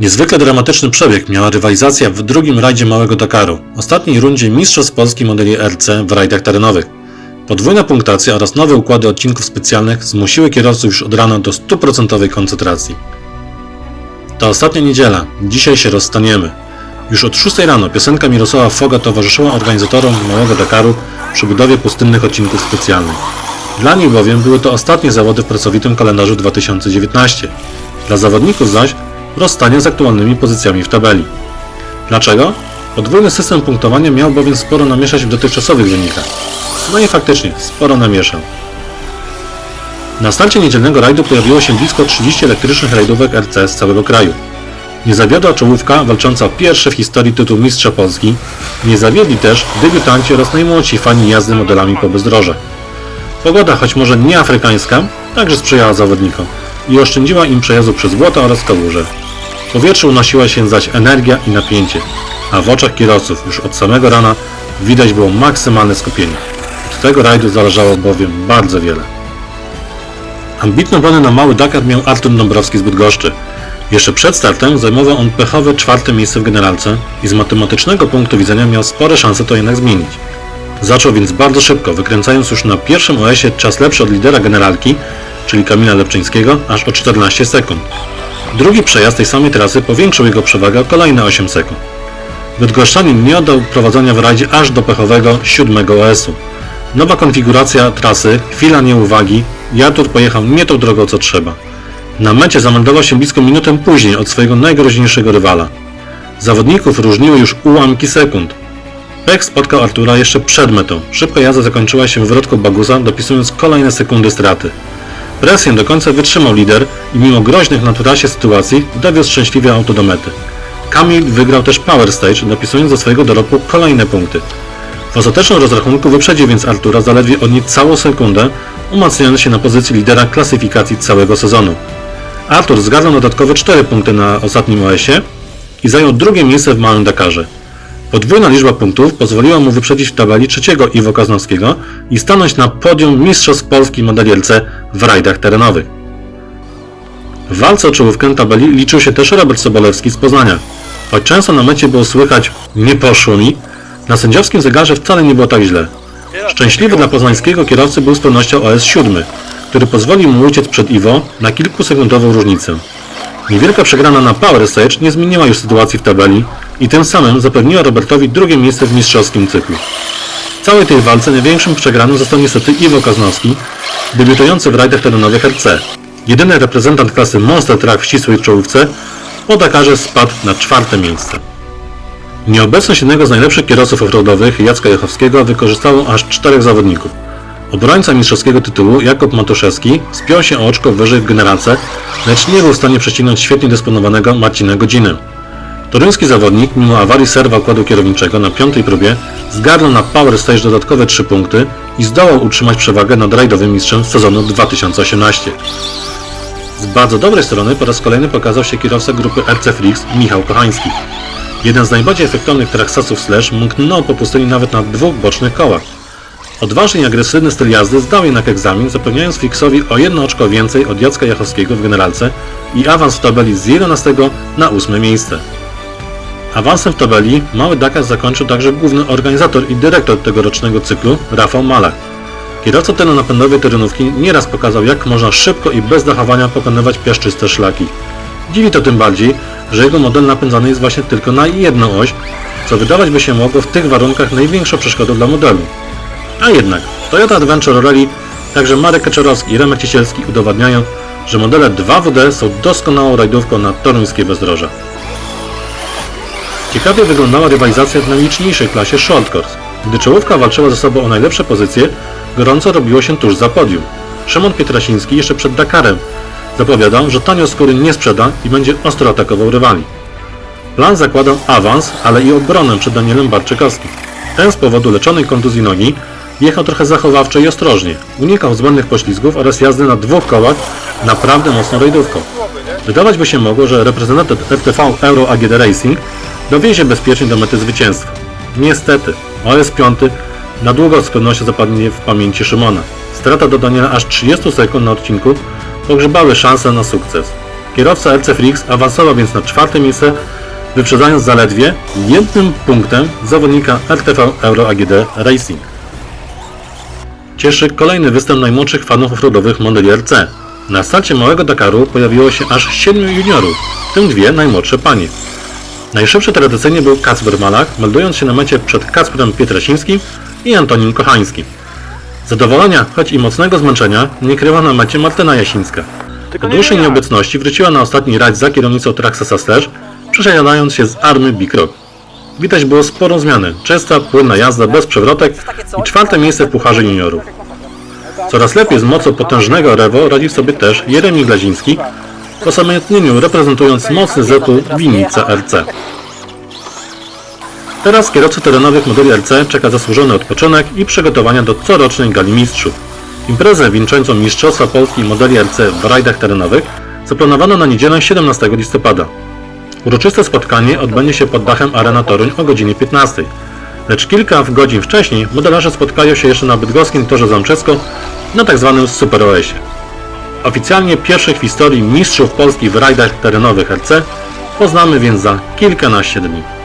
Niezwykle dramatyczny przebieg miała rywalizacja w drugim rajdzie Małego Dakaru, ostatniej rundzie Mistrzostw Polski modeli RC w rajdach terenowych. Podwójna punktacja oraz nowe układy odcinków specjalnych zmusiły kierowców już od rana do stuprocentowej koncentracji. To ostatnia niedziela, dzisiaj się rozstaniemy. Już od 6 rano piosenka Mirosława Foga towarzyszyła organizatorom Małego Dakaru przy budowie pustynnych odcinków specjalnych. Dla nich bowiem były to ostatnie zawody w pracowitym kalendarzu 2019. Dla zawodników zaś rozstanie z aktualnymi pozycjami w tabeli. Dlaczego? Podwójny system punktowania miał bowiem sporo namieszać w dotychczasowych wynikach. No i faktycznie, sporo namieszał. Na starcie niedzielnego rajdu pojawiło się blisko 30 elektrycznych rajdówek RC z całego kraju. Nie zawiodła czołówka walcząca o pierwszy w historii tytuł Mistrza Polski, nie zawiedli też debiutanci oraz najmłodsi fani jazdy modelami po bezdrożach. Pogoda, choć może nie afrykańska, także sprzyjała zawodnikom i oszczędziła im przejazdu przez błoto oraz kałuże. W powietrzu unosiła się zaś energia i napięcie, a w oczach kierowców już od samego rana widać było maksymalne skupienie. Od tego rajdu zależało bowiem bardzo wiele. Ambitne plany na mały Dakar miał Artur Dąbrowski z Bydgoszczy. Jeszcze przed startem zajmował on pechowe czwarte miejsce w generalce i z matematycznego punktu widzenia miał spore szanse to jednak zmienić. Zaczął więc bardzo szybko, wykręcając już na pierwszym OS-ie czas lepszy od lidera generalki, czyli Kamila Lepczyńskiego, aż o 14 sekund. Drugi przejazd tej samej trasy powiększył jego przewagę o kolejne 8 sekund. Bydgoszczanin nie oddał prowadzenia w rajdzie aż do pechowego siódmego OS-u. Nowa konfiguracja trasy, chwila nieuwagi i Artur pojechał nie tą drogą co trzeba. Na mecie zameldował się blisko minutę później od swojego najgroźniejszego rywala. Zawodników różniły już ułamki sekund. Pech spotkał Artura jeszcze przed metą. Szybka jazda zakończyła się wywrotką Bagusa, dopisując kolejne sekundy straty. Presję do końca wytrzymał lider i mimo groźnych na trasie sytuacji dowiózł szczęśliwie auto do mety. Kamil wygrał też Power Stage, dopisując do swojego dorobu kolejne punkty. W ostatecznym rozrachunku wyprzedził więc Artura zaledwie o niecałą sekundę, umacniając się na pozycji lidera klasyfikacji całego sezonu. Artur zgarnął dodatkowe 4 punkty na ostatnim OS-ie i zajął drugie miejsce w Małym Dakarze. Podwójna liczba punktów pozwoliła mu wyprzedzić w tabeli trzeciego Iwo Kaznowskiego i stanąć na podium Mistrzostw Polski modeli LC w rajdach terenowych. W walce o czołówkę tabeli liczył się też Robert Sobolewski z Poznania. Choć często na mecie było słychać nie poszło mi, na sędziowskim zegarze wcale nie było tak źle. Szczęśliwy dla poznańskiego kierowcy był z pewnością OS7, który pozwolił mu uciec przed Iwo na kilkusekundową różnicę. Niewielka przegrana na Power Stage nie zmieniła już sytuacji w tabeli i tym samym zapewniła Robertowi drugie miejsce w mistrzowskim cyklu. W całej tej walce największym przegranym został niestety Iwo Kaznowski, debiutujący w rajdach terenowych RC. Jedyny reprezentant klasy Monster Truck w ścisłej czołówce po Dakarze spadł na czwarte miejsce. Nieobecność jednego z najlepszych kierowców offroadowych, Jacka Jachowskiego, wykorzystało aż czterech zawodników. Obrońca mistrzowskiego tytułu Jakub Matuszewski spiął się o oczko wyżej w generace, lecz nie był w stanie prześcignąć świetnie dysponowanego Marcina Godzinę. Toruński zawodnik, mimo awarii serwa układu kierowniczego na piątej próbie, zgarnął na Power Stage dodatkowe 3 punkty i zdołał utrzymać przewagę nad rajdowym mistrzem sezonu 2018. Z bardzo dobrej strony po raz kolejny pokazał się kierowca grupy RC Flix Michał Kochański. Jeden z najbardziej efektownych traksasów Slash mknął po pustyni nawet na dwóch bocznych kołach. Odważny i agresywny styl jazdy zdał jednak egzamin, zapewniając Flixowi o jedno oczko więcej od Jacka Jachowskiego w generalce i awans w tabeli z 11 na 8 miejsce. Awansem w tabeli Mały Dakar zakończył także główny organizator i dyrektor tegorocznego cyklu Rafał Malak. Kierowca napędowej terenówki nieraz pokazał jak można szybko i bez dachowania pokonywać piaszczyste szlaki. Dziwi to tym bardziej, że jego model napędzany jest właśnie tylko na jedną oś, co wydawać by się mogło w tych warunkach największą przeszkodą dla modelu. A jednak, Toyota Adventure Rally, także Marek Kaczorowski i Remek Ciesielski udowadniają, że modele 2WD są doskonałą rajdówką na toruńskie bezdroża. Ciekawie wyglądała rywalizacja w najliczniejszej klasie Short Course. Gdy czołówka walczyła ze sobą o najlepsze pozycje, gorąco robiło się tuż za podium. Szymon Pietrasiński jeszcze przed Dakarem zapowiadał, że tanio skóry nie sprzeda i będzie ostro atakował rywali. Plan zakładał awans, ale i obronę przed Danielem Barczykowskim. Ten z powodu leczonej kontuzji nogi jechał trochę zachowawczo i ostrożnie. Unikał zbędnych poślizgów oraz jazdy na dwóch kołach naprawdę mocną rajdówką. Wydawać by się mogło, że reprezentant RTV Euro AGD Racing dowiezie bezpiecznie do mety zwycięstwa. Niestety, OS5 na długo z pewnością zapadnie w pamięci Szymona. Strata do Daniela aż 30 sekund na odcinku pogrzebały szanse na sukces. Kierowca RC Frix awansował więc na czwarte miejsce, wyprzedzając zaledwie jednym punktem zawodnika RTV Euro AGD Racing. Cieszy kolejny występ najmłodszych fanów offroadowych modeli RC. Na starcie małego Dakaru pojawiło się aż 7 juniorów, w tym dwie najmłodsze panie. Najszybszy tradycyjnie był Kacper Malach, meldując się na mecie przed Kacprem Pietrasińskim i Antonim Kochańskim. Zadowolenia, choć i mocnego zmęczenia, nie kryła na mecie Martyna Jasińska. Po dłuższej nieobecności wróciła na ostatni rajd za kierownicą Traxasa Slash, przesiadając się z army Big Rock. Widać było sporą zmianę, częsta, płynna jazda bez przewrotek i czwarte miejsce w Pucharze Juniorów. Coraz lepiej z mocą potężnego Rewo radzi sobie też Jeremi Glaziński, w osamotnieniu reprezentując mocny zespół Winica RC. Teraz kierowcy terenowych modeli RC czeka zasłużony odpoczynek i przygotowania do corocznej Gali Mistrzów. Imprezę wieńczącą Mistrzostwa Polski modeli RC w rajdach terenowych zaplanowano na niedzielę 17 listopada. Uroczyste spotkanie odbędzie się pod dachem Arena Toruń o godzinie 15. Lecz kilka godzin wcześniej modelarze spotkają się jeszcze na bydgoskim torze Zamczecko na tzw. Super OS-ie. Oficjalnie pierwszych w historii mistrzów Polski w rajdach terenowych RC poznamy więc za kilkanaście dni.